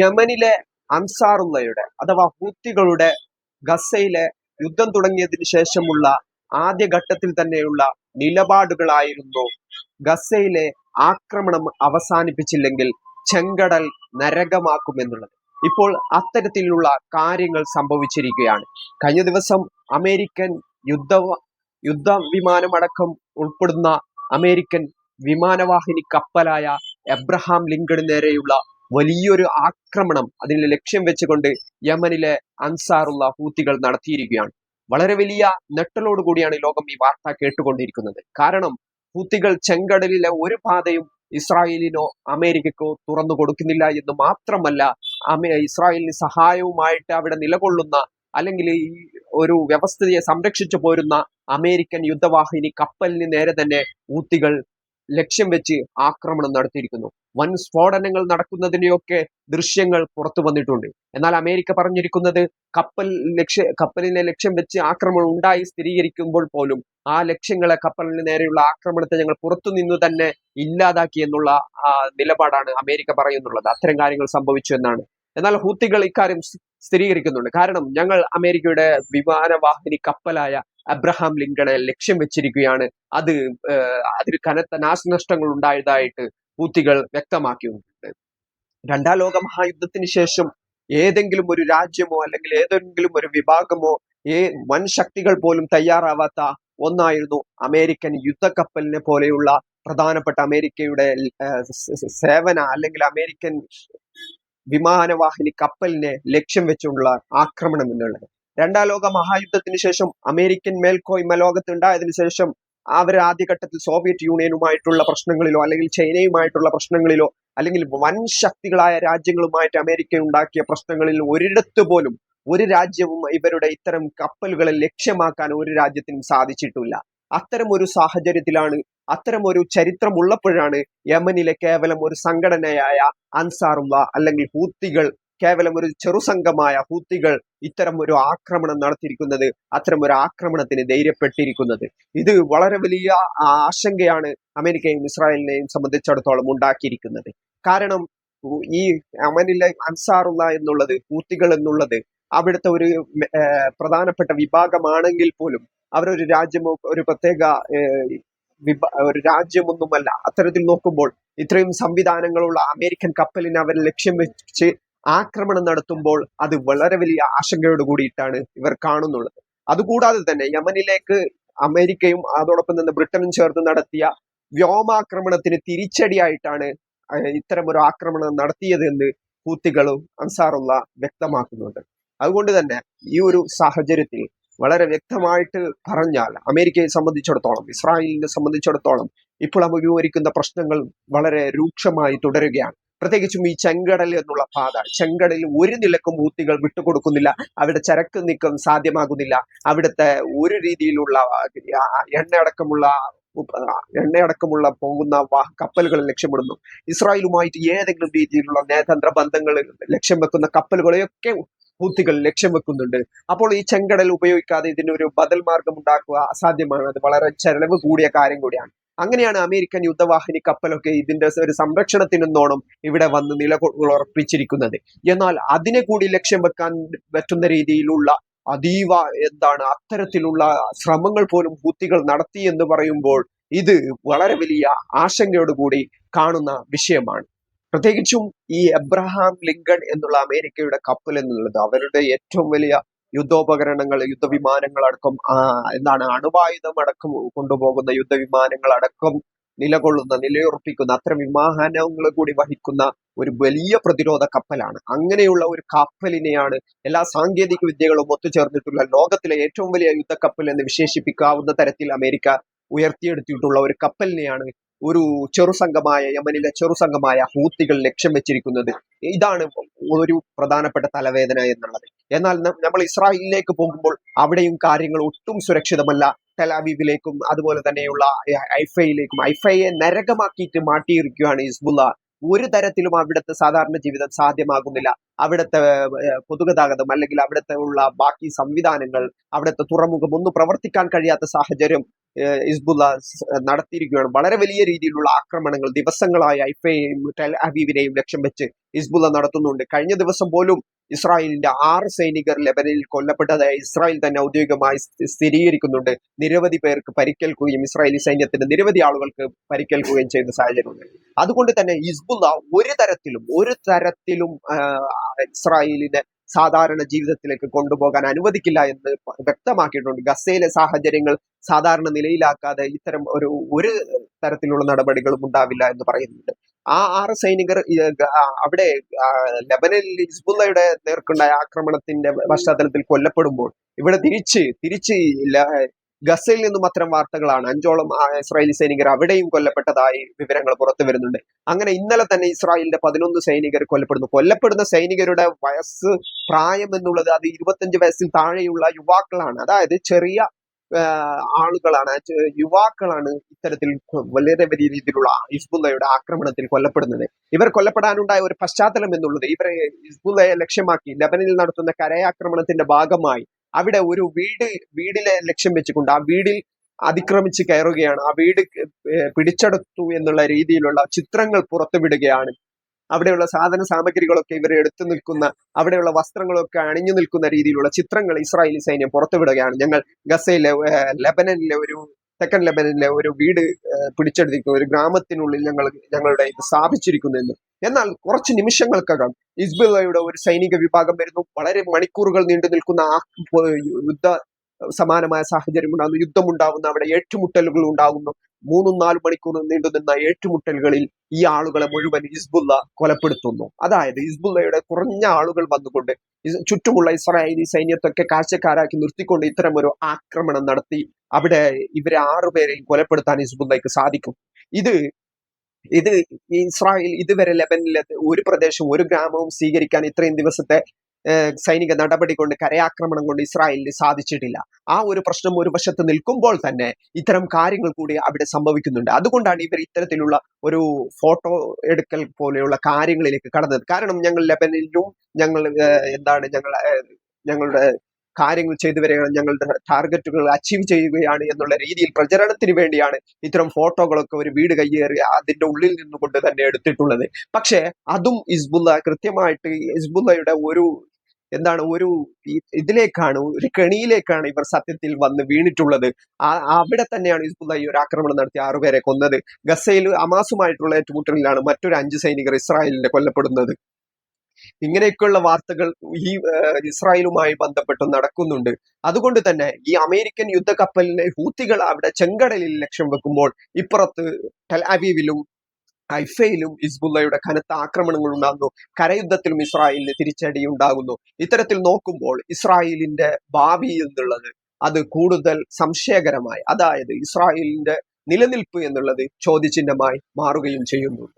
യമനിലെ അൻസാറുള്ളയുടെ അഥവാ ഹൂത്തികളുടെ ഗസയിലെ യുദ്ധം തുടങ്ങിയതിന് ശേഷമുള്ള ആദ്യഘട്ടത്തിൽ തന്നെയുള്ള നിലപാടുകളായിരുന്നു ഗസയിലെ ആക്രമണം അവസാനിപ്പിച്ചില്ലെങ്കിൽ ചെങ്കടൽ നരകമാക്കുമെന്നുള്ളത്. ഇപ്പോൾ അത്തരത്തിലുള്ള കാര്യങ്ങൾ സംഭവിച്ചിരിക്കുകയാണ്. കഴിഞ്ഞ ദിവസം അമേരിക്കൻ യുദ്ധ യുദ്ധ വിമാനമടക്കം ഉൾപ്പെടുന്ന അമേരിക്കൻ വിമാനവാഹിനി കപ്പലായ എബ്രഹാം ലിങ്കണിന് നേരെയുള്ള വലിയൊരു ആക്രമണം അതിന് ലക്ഷ്യം വെച്ചുകൊണ്ട് യമനിലെ അൻസാറുള്ള ഹൂത്തികൾ നടത്തിയിരിക്കുകയാണ്. വളരെ വലിയ നെട്ടലോടുകൂടിയാണ് ലോകം ഈ വാർത്ത കേട്ടുകൊണ്ടിരിക്കുന്നത്. കാരണം ഹൂത്തികൾ ചെങ്കടലിലെ ഒരു പാതയും ഇസ്രായേലിനോ അമേരിക്കക്കോ തുറന്നു കൊടുക്കുന്നില്ല എന്ന് മാത്രമല്ല അമേ ഇസ്രായേലിന് സഹായവുമായിട്ട് അവിടെ നിലകൊള്ളുന്ന അല്ലെങ്കിൽ ഈ ഒരു വ്യവസ്ഥയെ സംരക്ഷിച്ചു പോരുന്ന അമേരിക്കൻ യുദ്ധവാഹിനി കപ്പലിന് നേരെ തന്നെ ഊത്തികൾ ലക്ഷ്യം വെച്ച് ആക്രമണം നടത്തിയിരിക്കുന്നു. വൻ സ്ഫോടനങ്ങൾ നടക്കുന്നതിനെയൊക്കെ ദൃശ്യങ്ങൾ പുറത്തു വന്നിട്ടുണ്ട്. എന്നാൽ അമേരിക്ക പറഞ്ഞിരിക്കുന്നത് കപ്പൽ ലക്ഷ്യ കപ്പലിനെ ലക്ഷ്യം വെച്ച് ആക്രമണം ഉണ്ടായി സ്ഥിരീകരിക്കുമ്പോൾ പോലും ആ ലക്ഷ്യങ്ങളെ കപ്പലിന് നേരെയുള്ള ആക്രമണത്തെ ഞങ്ങൾ പുറത്തു നിന്ന് തന്നെ ഇല്ലാതാക്കി എന്നുള്ള നിലപാടാണ് അമേരിക്ക പറയുന്നുള്ളത്. അത്തരം കാര്യങ്ങൾ സംഭവിച്ചു എന്നാണ്. എന്നാൽ ഹൂത്തികൾ ഇക്കാര്യം സ്ഥിരീകരിക്കുന്നുണ്ട്. കാരണം ഞങ്ങൾ അമേരിക്കയുടെ വിമാനവാഹിനി കപ്പലായ അബ്രഹാം ലിങ്കണെ ലക്ഷ്യം വെച്ചിരിക്കുകയാണ്. അത് അതിൽ കനത്ത നാശനഷ്ടങ്ങൾ ഉണ്ടായതായിട്ട് ഹൂത്തികൾ വ്യക്തമാക്കിയിട്ടുണ്ട്. രണ്ടാം ലോക മഹായുദ്ധത്തിന് ശേഷം ഏതെങ്കിലും ഒരു രാജ്യമോ അല്ലെങ്കിൽ ഏതെങ്കിലും ഒരു വിഭാഗമോ ഏ വൻ ശക്തികൾ പോലും തയ്യാറാവാത്ത ഒന്നായിരുന്നു അമേരിക്കൻ യുദ്ധക്കപ്പലിനെ പോലെയുള്ള പ്രധാനപ്പെട്ട അമേരിക്കയുടെ സേവന അല്ലെങ്കിൽ അമേരിക്കൻ വിമാനവാഹിനി കപ്പലിനെ ലക്ഷ്യം വെച്ചുള്ള ആക്രമണം എന്നുള്ളത്. രണ്ടാം ലോക മഹായുദ്ധത്തിന് ശേഷം അമേരിക്കൻ മേൽക്കോയ്മ ലോകത്ത് ഉണ്ടായതിനു ശേഷം അവർ ആദ്യഘട്ടത്തിൽ സോവിയറ്റ് യൂണിയനുമായിട്ടുള്ള പ്രശ്നങ്ങളിലോ അല്ലെങ്കിൽ ചൈനയുമായിട്ടുള്ള പ്രശ്നങ്ങളിലോ അല്ലെങ്കിൽ വൻ ശക്തികളായ രാജ്യങ്ങളുമായിട്ട് അമേരിക്ക ഉണ്ടാക്കിയ പ്രശ്നങ്ങളിൽ ഒരിടത്ത് പോലും ഒരു രാജ്യവും ഇവരുടെ ഇത്തരം കപ്പലുകളെ ലക്ഷ്യമാക്കാൻ ഒരു രാജ്യത്തിനും സാധിച്ചിട്ടില്ല. അത്തരം ഒരു സാഹചര്യത്തിലാണ് അത്തരം ഒരു ചരിത്രം ഉള്ളപ്പോഴാണ് യമനിലെ കേവലം ഒരു സംഘടനയായ അൻസാറുള്ള അല്ലെങ്കിൽ ഹൂത്തികൾ കേവലം ഒരു ചെറുസംഘമായ ഹൂത്തികൾ ഇത്തരം ഒരു ആക്രമണം നടത്തിയിരിക്കുന്നത് അത്തരം ഒരു ആക്രമണത്തിന് ധൈര്യപ്പെട്ടിരിക്കുന്നത്. ഇത് വളരെ വലിയ ആശങ്കയാണ് അമേരിക്കയും ഇസ്രായേലിനെയും സംബന്ധിച്ചിടത്തോളം ഉണ്ടാക്കിയിരിക്കുന്നത്. കാരണം ഈ അമനിലെ അൻസാറുള്ള എന്നുള്ളത് ഹൂത്തികൾ എന്നുള്ളത് അവിടുത്തെ ഒരു പ്രധാനപ്പെട്ട വിഭാഗമാണെങ്കിൽ പോലും അവരൊരു രാജ്യമോ ഒരു പ്രത്യേക ഒരു രാജ്യമൊന്നുമല്ല. അത്തരത്തിൽ നോക്കുമ്പോൾ ഇത്രയും സംവിധാനങ്ങളുള്ള അമേരിക്കൻ കപ്പലിനെ അവർ ലക്ഷ്യം വെച്ച് ആക്രമണം നടത്തുമ്പോൾ അത് വളരെ വലിയ ആശങ്കയോട് കൂടിയിട്ടാണ് ഇവർ കാണുന്നുള്ളത്. അതുകൂടാതെ തന്നെ യമനിലേക്ക് അമേരിക്കയും അതോടൊപ്പം തന്നെ ബ്രിട്ടനും ചേർന്ന് നടത്തിയ വ്യോമാക്രമണത്തിന് തിരിച്ചടിയായിട്ടാണ് ഇത്തരമൊരു ആക്രമണം നടത്തിയതെന്ന് ഹൂത്തികളും അൻസാറുള്ള വ്യക്തമാക്കുന്നുണ്ട്. അതുകൊണ്ട് തന്നെ ഈ ഒരു സാഹചര്യത്തിൽ വളരെ വ്യക്തമായിട്ട് പറഞ്ഞാൽ അമേരിക്കയെ സംബന്ധിച്ചിടത്തോളം ഇസ്രായേലിനെ സംബന്ധിച്ചിടത്തോളം ഇപ്പോൾ അഭിമുഖീകരിക്കുന്ന പ്രശ്നങ്ങൾ വളരെ രൂക്ഷമായി തുടരുകയാണ്. പ്രത്യേകിച്ചും ഈ ചെങ്കടൽ എന്നുള്ള പാത. ചെങ്കടലിൽ ഒരു നിലക്കും ഊത്തികൾ വിട്ടുകൊടുക്കുന്നില്ല. അവിടെ ചരക്ക് നീക്കം സാധ്യമാകുന്നില്ല. അവിടുത്തെ ഒരു രീതിയിലുള്ള എണ്ണയടക്കമുള്ള എണ്ണയടക്കമുള്ള പോകുന്ന കപ്പലുകൾ ലക്ഷ്യമിടുന്നു. ഇസ്രായേലുമായിട്ട് ഏതെങ്കിലും രീതിയിലുള്ള നയതന്ത്ര ബന്ധങ്ങൾ ലക്ഷ്യം വെക്കുന്ന കപ്പലുകളെയൊക്കെ ഹൂത്തികൾ ലക്ഷ്യം വെക്കുന്നുണ്ട്. അപ്പോൾ ഈ ചെങ്കടൽ ഉപയോഗിക്കാതെ ഇതിനൊരു ബദൽ മാർഗം ഉണ്ടാക്കുക അസാധ്യമാണ്. അത് വളരെ ചെലവ് കൂടിയ കാര്യം കൂടിയാണ്. അങ്ങനെയാണ് അമേരിക്കൻ യുദ്ധവാഹിനി കപ്പലൊക്കെ ഇതിന്റെ ഒരു സംരക്ഷണത്തിനെന്നോണം ഇവിടെ വന്ന് നിലകൊള്ളുറപ്പിച്ചിരിക്കുന്നത് എന്നാൽ അതിനെ കൂടി ലക്ഷ്യം വെക്കാൻ പറ്റുന്ന രീതിയിലുള്ള അതീവ എന്താണ് അത്തരത്തിലുള്ള ശ്രമങ്ങൾ പോലും ഹൂത്തികൾ നടത്തി എന്ന് പറയുമ്പോൾ ഇത് വളരെ വലിയ ആശങ്കയോടുകൂടി കാണുന്ന വിഷയമാണ്. പ്രത്യേകിച്ചും ഈ എബ്രഹാം ലിങ്കൺ എന്നുള്ള അമേരിക്കയുടെ കപ്പൽ എന്നുള്ളത് അവരുടെ ഏറ്റവും വലിയ യുദ്ധോപകരണങ്ങൾ യുദ്ധവിമാനങ്ങൾ അടക്കം എന്താണ് അണുവായുധം അടക്കം കൊണ്ടുപോകുന്ന യുദ്ധവിമാനങ്ങൾ അടക്കം നിലകൊള്ളുന്ന നിലയുറപ്പിക്കുന്ന അത്തരം വിമാനങ്ങൾ കൂടി വഹിക്കുന്ന ഒരു വലിയ പ്രതിരോധ കപ്പലാണ്. അങ്ങനെയുള്ള ഒരു കപ്പലിനെയാണ് എല്ലാ സാങ്കേതിക വിദ്യകളും ഒത്തുചേർന്നിട്ടുള്ള ലോകത്തിലെ ഏറ്റവും വലിയ യുദ്ധക്കപ്പൽ എന്ന് വിശേഷിപ്പിക്കാവുന്ന തരത്തിൽ അമേരിക്ക ഉയർത്തിയെടുത്തിട്ടുള്ള ഒരു കപ്പലിനെയാണ് ഒരു ചെറുസംഘമായ യമനിലെ ചെറുസംഘമായ ഹൂത്തികൾ ലക്ഷ്യം വെച്ചിരിക്കുന്നത്. ഇതാണ് ഒരു പ്രധാനപ്പെട്ട തലവേദന എന്നുള്ളത്. എന്നാൽ നമ്മൾ ഇസ്രായേലിലേക്ക് പോകുമ്പോൾ അവിടെയും കാര്യങ്ങൾ ഒട്ടും സുരക്ഷിതമല്ല. ടെലാബീബിലേക്കും അതുപോലെ തന്നെയുള്ള ഐഫയിലേക്കും ഐഫയെ നരകമാക്കിയിട്ട് മാറ്റിയിരിക്കുകയാണ് ഹിസ്ബുല്ല. ഒരു തരത്തിലും അവിടുത്തെ സാധാരണ ജീവിതം സാധ്യമാകുന്നില്ല. അവിടുത്തെ പൊതുഗതാഗതം അല്ലെങ്കിൽ അവിടുത്തെ ഉള്ള ബാക്കി സംവിധാനങ്ങൾ അവിടുത്തെ തുറമുഖം ഒന്നും പ്രവർത്തിക്കാൻ കഴിയാത്ത സാഹചര്യം ഹിസ്ബുള്ള നടത്തിയിരിക്കുകയാണ്. വളരെ വലിയ രീതിയിലുള്ള ആക്രമണങ്ങൾ ദിവസങ്ങളായി ഐഫയെയും ടെൽ അവീവിനെയും ലക്ഷ്യം വെച്ച് ഹിസ്ബുള്ള നടത്തുന്നുണ്ട്. കഴിഞ്ഞ ദിവസം പോലും ഇസ്രായേലിന്റെ ആറ് സൈനികർ ലെബനനിൽ കൊല്ലപ്പെട്ടതായി ഇസ്രായേൽ തന്നെ ഔദ്യോഗികമായി സ്ഥിരീകരിക്കുന്നുണ്ട്. നിരവധി പേർക്ക് പരിക്കേൽക്കുകയും ഇസ്രായേലി സൈന്യത്തിന്റെ നിരവധി ആളുകൾക്ക് പരിക്കേൽക്കുകയും ചെയ്യുന്ന സാഹചര്യമുണ്ട്. അതുകൊണ്ട് തന്നെ ഹിസ്ബുല്ല ഒരു തരത്തിലും ഒരു തരത്തിലും ഇസ്രായേലിനെ സാധാരണ ജീവിതത്തിലേക്ക് കൊണ്ടുപോകാൻ അനുവദിക്കില്ല എന്ന് വ്യക്തമാക്കിയിട്ടുണ്ട്. ഗസയിലെ സാഹചര്യങ്ങൾ സാധാരണ നിലയിലാക്കാതെ ഇത്തരം ഒരു ഒരു തരത്തിലുള്ള നടപടികളും ഉണ്ടാവില്ല എന്ന് പറയുന്നുണ്ട്. ആ ആറ് സൈനികർ അവിടെ ലബനിൽ ഹിസ്ബുല്ലയുടെ നേർക്കുണ്ടായ ആക്രമണത്തിന്റെ പശ്ചാത്തലത്തിൽ കൊല്ലപ്പെടുമ്പോൾ ഇവിടെ തിരിച്ച് തിരിച്ച് ഗസയിൽ നിന്നും അത്തരം വാർത്തകളാണ്. അഞ്ചോളം ഇസ്രായേലി സൈനികർ അവിടെയും കൊല്ലപ്പെട്ടതായി വിവരങ്ങൾ പുറത്തു വരുന്നുണ്ട്. അങ്ങനെ ഇന്നലെ തന്നെ ഇസ്രായേലിന്റെ പതിനൊന്ന് സൈനികർ കൊല്ലപ്പെടുന്നു. കൊല്ലപ്പെടുന്ന സൈനികരുടെ വയസ്സ് പ്രായം എന്നുള്ളത് അത് ഇരുപത്തഞ്ച് വയസ്സിൽ താഴെയുള്ള യുവാക്കളാണ്. അതായത് ചെറിയ ആളുകളാണ്. യുവാക്കളാണ് ഇത്തരത്തിൽ വളരെ വലിയ രീതിയിലുള്ള ഹിസ്ബുല്ലയുടെ ആക്രമണത്തിൽ കൊല്ലപ്പെടുന്നത്. ഇവർ കൊല്ലപ്പെടാനുണ്ടായ ഒരു പശ്ചാത്തലം എന്നുള്ളത് ഇവരെ ഹിസ്ബുല്ലയെ ലക്ഷ്യമാക്കി ലബനനിൽ നടത്തുന്ന കരയാക്രമണത്തിന്റെ ഭാഗമായി അവിടെ ഒരു വീട് വീടിനെ ലക്ഷ്യം വെച്ചുകൊണ്ട് ആ വീടിൽ അതിക്രമിച്ച് കയറുകയാണ്. ആ വീട് പിടിച്ചെടുത്തു എന്നുള്ള രീതിയിലുള്ള ചിത്രങ്ങൾ പുറത്തുവിടുകയാണ്. അവിടെയുള്ള സാധന സാമഗ്രികളൊക്കെ ഇവർ എടുത്തു നിൽക്കുന്ന അവിടെയുള്ള വസ്ത്രങ്ങളൊക്കെ അണിഞ്ഞു നിൽക്കുന്ന രീതിയിലുള്ള ചിത്രങ്ങൾ ഇസ്രായേലി സൈന്യം പുറത്തുവിടുകയാണ്. ഞങ്ങൾ ഗസയിലെ ലെബനനിലെ ഒരു തെക്കൻ ലെബനനിലെ ഒരു വീട് പിടിച്ചെടുത്തിരിക്കുന്നു ഒരു ഗ്രാമത്തിനുള്ളിൽ ഞങ്ങൾ ഞങ്ങളുടെ ഇത് സ്ഥാപിച്ചിരിക്കുന്നു എന്ന് എന്നാൽ കുറച്ച് നിമിഷങ്ങൾക്കകം ഹിസ്ബുള്ളയുടെ ഒരു സൈനിക വിഭാഗം വരുന്നു. വളരെ മണിക്കൂറുകൾ നീണ്ടു നിൽക്കുന്ന ആ യുദ്ധ സമാനമായ സാഹചര്യം ഉണ്ടാകുന്നു യുദ്ധമുണ്ടാകുന്നു അവിടെ ഏറ്റുമുട്ടലുകൾ ഉണ്ടാകുന്നു. മൂന്നും നാലും മണിക്കൂർ നീണ്ടു നിന്ന ഏറ്റുമുട്ടലുകളിൽ ഈ ആളുകളെ മുഴുവൻ ഹിസ്ബുല്ല കൊലപ്പെടുത്തുന്നു. അതായത് ഹിസ്ബുല്ലയുടെ കുറഞ്ഞ ആളുകൾ വന്നുകൊണ്ട് ചുറ്റുമുള്ള ഇസ്രായേലി സൈന്യത്തൊക്കെ കാഴ്ചക്കാരാക്കി നിർത്തിക്കൊണ്ട് ഇത്തരം ഒരു ആക്രമണം നടത്തി അവിടെ ഇവരെ ആറുപേരെയും കൊലപ്പെടുത്താൻ ഹിസ്ബുല്ലയ്ക്ക് സാധിക്കും. ഇത് ഇത് ഇസ്രായേൽ ഇതുവരെ ലെബനിലെ ഒരു പ്രദേശവും ഒരു ഗ്രാമവും സ്വീകരിക്കാൻ ഇത്രയും ദിവസത്തെ സൈനിക നടപടി കൊണ്ട് കരയാക്രമണം കൊണ്ട് ഇസ്രായേലിന് സാധിച്ചിട്ടില്ല. ആ ഒരു പ്രശ്നം ഒരു വശത്ത് നിൽക്കുമ്പോൾ തന്നെ ഇത്തരം കാര്യങ്ങൾ കൂടി അവിടെ സംഭവിക്കുന്നുണ്ട്. അതുകൊണ്ടാണ് ഇവർ ഇത്തരത്തിലുള്ള ഒരു ഫോട്ടോ എടുക്കൽ പോലെയുള്ള കാര്യങ്ങളിലേക്ക് കടന്നത്. കാരണം ഞങ്ങൾ ലെബനിലും ഞങ്ങൾ എന്താണ് ഞങ്ങൾ ഞങ്ങളുടെ കാര്യങ്ങൾ ചെയ്തു വരികയാണ് ഞങ്ങളുടെ ടാർഗറ്റുകൾ അച്ചീവ് ചെയ്യുകയാണ് എന്നുള്ള രീതിയിൽ പ്രചരണത്തിന് വേണ്ടിയാണ് ഇത്തരം ഫോട്ടോകളൊക്കെ ഒരു വീട് കയ്യേറി അതിന്റെ ഉള്ളിൽ നിന്നുകൊണ്ട് തന്നെ എടുത്തിട്ടുള്ളത്. പക്ഷേ അതും ഇസ്ബുല്ല കൃത്യമായിട്ട് ഇസ്ബുല്ലയുടെ ഒരു എന്താണ് ഒരു ഇതിലേക്കാണ് ഒരു കെണിയിലേക്കാണ് ഇവർ സത്യത്തിൽ വന്ന് വീണിട്ടുള്ളത്. അവിടെ തന്നെയാണ് ഹിസ്ബുല്ല ഈ ഒരു ആക്രമണം നടത്തി ആറുപേരെ കൊന്നത്. ഗസയിൽ അമാസുമായിട്ടുള്ള ഏറ്റുമുട്ടലിലാണ് മറ്റൊരു അഞ്ച് സൈനികർ ഇസ്രായേലിന്റെ കൊല്ലപ്പെടുന്നത്. ഇങ്ങനെയൊക്കെയുള്ള വാർത്തകൾ ഈ ഇസ്രായേലുമായി ബന്ധപ്പെട്ട് നടക്കുന്നുണ്ട്. അതുകൊണ്ട് തന്നെ ഈ അമേരിക്കൻ യുദ്ധക്കപ്പലിലെ ഹൂത്തികൾ അവിടെ ചെങ്കടലിൽ ലക്ഷ്യം വെക്കുമ്പോൾ ഇപ്പുറത്ത് ടെൽ അവീവിലും ഹൈഫയിലും ഇസ്ബുള്ളയുടെ കനത്ത ആക്രമണങ്ങൾ ഉണ്ടാകുന്നു കരയുദ്ധത്തിലും ഇസ്രായേലിന് തിരിച്ചടി ഉണ്ടാകുന്നു ഇത്തരത്തിൽ നോക്കുമ്പോൾ ഇസ്രായേലിന്റെ ഭാവി എന്നുള്ളത് അത് കൂടുതൽ സംശയകരമായി അതായത് ഇസ്രായേലിന്റെ നിലനിൽപ്പ് എന്നുള്ളത് ചോദ്യചിഹ്നമായി മാറുകയും ചെയ്യുന്നു.